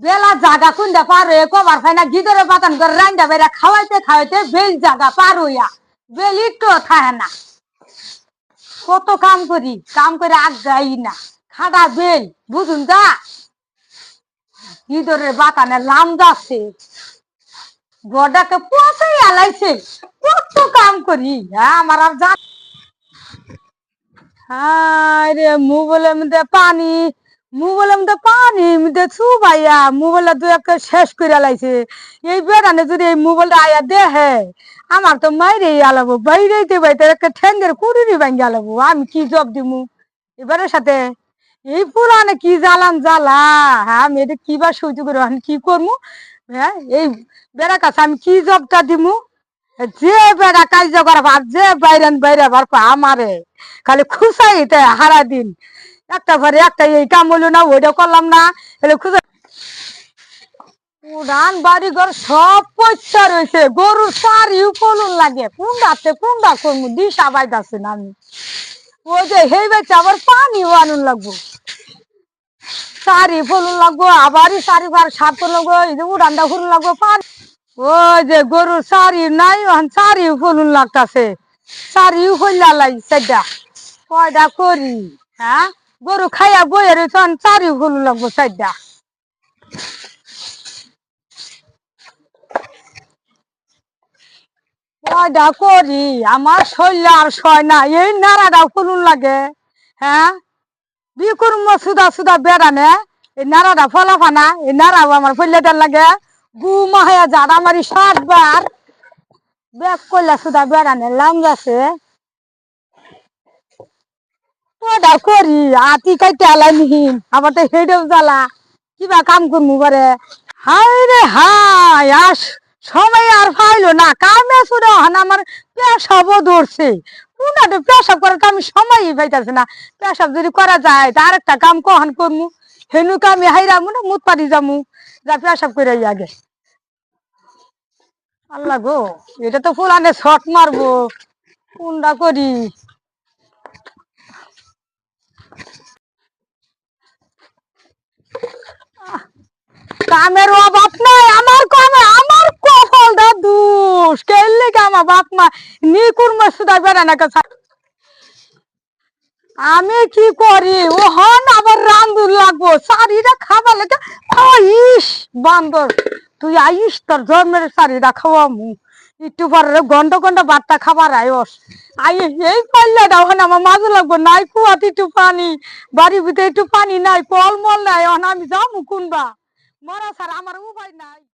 বেলা জাগা কুন্ডা পার হয়ে কবার খাইনা গিদরে বাতান করে রান্দা বেড়া খাওয়াইতে খাওয়াইতে বেল জাগা পার হইয়া বেল একটু থাকে না। কত কাম করি, কাম করে আগ যাই না। খাডা বেল, বুঝুন যা। গিদরের বাতানে লাম যাচ্ছে গডাকে পচাই আলাইছে। কত কাম করি হ্যাঁ আমার আর যা হায় রে মধ্যে পানি। আমার তো মাইরে আলাবো একটা ঠ্যাঙ্গের কুড়ি ভাঙ্গি আলাবো, আমি কি জব দিমু? এবারের সাথে, এই পুরানে কি জ্বালান জ্বালা? হ্যাঁ আমি এটা কি বা সহ্য করে কি করব? হ্যাঁ এই বেড়া কাছে আমি কি জবটা দিমু? যে বেড়া কাজ করা যে বাইরেন বাইরে আমারে, খালি খুশাই হারা দিন। একটা ঘরে একটা এই কাম হলো না, ওইটা করলাম না। উড়ান বাড়ি ঘর সব পয়সা রয়েছে গরু সারিও ফলন লাগে। কুন্ডাতে কুন্ডা করব দিশা বাইতাছে না আমি। ওই যে হেই বেচে আবার পানিও আনুন লাগবো। সারি ফলন লাগবো, আবারই সারি ফার সাপ লাগবো এই যে উড়ানটা ফুলন লাগবো, পানি ওই যে গরু সারি নাই, ওখান সারি ফলন লাগতাছে। সারিও ফল্লা লাই কয়টা করি? হ্যাঁ? গরু খাইয়া বইয়ের চারি ফুল লাগবো কয়টা করি, আমার শৈল আর সয় না, এই নাড়াটা ফুলুন লাগে? হ্যাঁ? বিকুর্ম সুদা সুদা বেড়ানে এই নাড়াটা ফলা ফানা, এই নাড়াও আমার ফইলেটার লাগে। গু মাহায়া জাড়া মারি সাতবার বেক করলে সুদা বেড়ানে লাম যাচ্ছে। ওটা করি? আতি কাইতে আলাই নিহিন আবার তো হেডেও জ্বালা। কিবা কাম করমু পারে হাই রে হাই আস, সময় আর পাইলো না। কামে শুনে হন আমার পেশাবও ধরছে। কোনটা পেশাব করার কাম সময়ই পাইতাছে না। পেশাব যদি করা যায়, তা আরেকটা কাম কখন করমু? হেনু কামে হাইরামু না মুত পারি যামু। যা পেশাব করে আগে। আল্লাহ গো, এটা তো ফুলানে শট মারবো। কোনটা করি? কামের অভাব নাই, আমার কামে আমার কপাল দা দুষ। কেলে আমার বাপ মা নি কুরমা সুদা বেড়া না কথা আমি কি করি? ও হন আবার রান্দুর লাগবো। শাড়িটা খাবার লেগে ইস বান্দর। তুই আইস, তোর জন্মের শাড়িটা খাওয়ামু। একটু পরে গন্ড গন্ড বাট্টা খাবার আয়স। আই, এই পাল্লাটা হন আমার মাঝে লাগবো। নাই কুয়াতে একটু পানি, বাড়ির ভিতরে একটু পানি নাই কল মল নাই আমি যাব কোনবা? মরা স্যার আমার উপায় নাই।